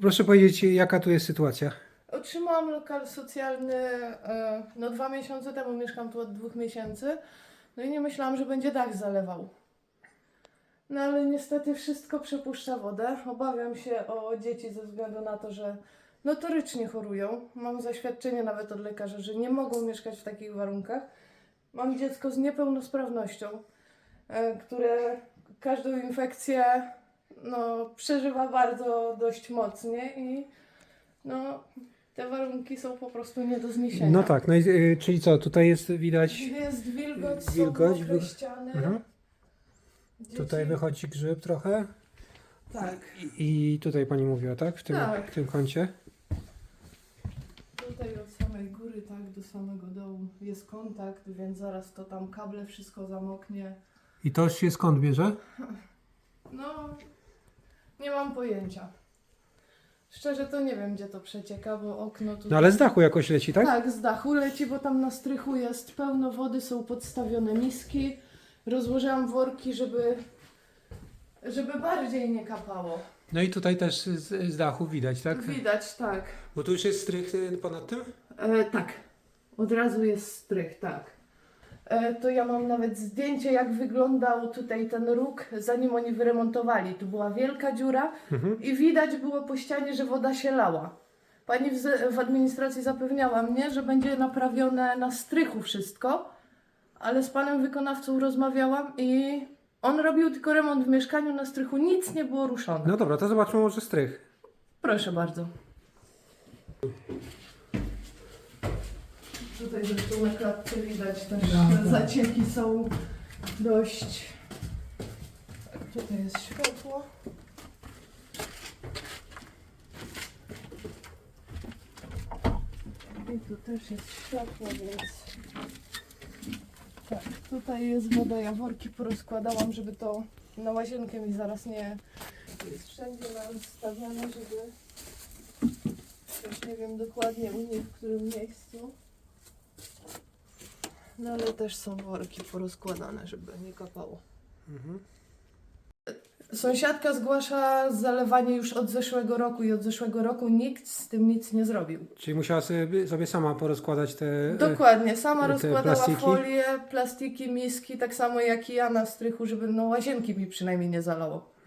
Proszę powiedzieć, jaka tu jest sytuacja? Otrzymałam lokal socjalny e, no dwa miesiące temu, mieszkam tu od dwóch miesięcy. No i nie myślałam, że będzie dach zalewał. No ale niestety wszystko przepuszcza wodę. Obawiam się o dzieci ze względu na to, że notorycznie chorują. Mam zaświadczenie nawet od lekarza, że nie mogą mieszkać w takich warunkach. Mam dziecko z niepełnosprawnością, e, które każdą infekcję no, przeżywa bardzo dość mocnie i no, te warunki są po prostu nie do zniesienia. No tak, no i, y, czyli co, tutaj jest widać, Jest wilgoć, Wilgoć, są wy- ściany. Mhm. Dzieci... tutaj wychodzi grzyb trochę Tak. i, i tutaj pani mówiła, tak? W tym, Tak. w tym kącie. Tutaj od samej góry, tak, do samego dołu jest kontakt, więc zaraz to tam kable wszystko zamoknie. I to się skąd bierze? No, nie mam pojęcia. Szczerze to nie wiem, gdzie to przecieka, bo okno tu... No ale z dachu jakoś leci, tak? Tak, z dachu leci, bo tam na strychu jest pełno wody, są podstawione miski. Rozłożyłam worki, żeby, żeby bardziej nie kapało. No i tutaj też z, z dachu widać, tak? Widać, tak. Bo tu już jest strych y, ponad tym? E, tak, od razu jest strych, tak. E, to ja mam nawet zdjęcie, jak wyglądał tutaj ten róg, zanim oni wyremontowali. Tu była wielka dziura Mhm. i widać było po ścianie, że woda się lała. Pani w, w administracji zapewniała mnie, że będzie naprawione na strychu wszystko, ale z panem wykonawcą rozmawiałam i on robił tylko remont w mieszkaniu, na strychu nic nie było ruszone. No dobra, to zobaczmy może strych. Proszę bardzo. Tutaj zresztą na klatce widać też te zacieki są dość... Tak, tutaj jest światło. I tu też jest światło, więc... Tak, tutaj jest woda, ja worki porozkładałam, żeby to na łazienkę mi zaraz nie... Jest wszędzie nastawione, żeby... Już nie wiem dokładnie u niej w którym miejscu. No ale też są worki porozkładane, żeby nie kapało. Mhm. Sąsiadka zgłasza zalewanie już od zeszłego roku i od zeszłego roku nikt z tym nic nie zrobił. Czyli musiała sobie, sobie sama porozkładać te... e, Dokładnie, sama te rozkładała plastiki? folię, plastiki, miski, tak samo jak i ja na strychu, żeby no łazienki mi przynajmniej nie zalało.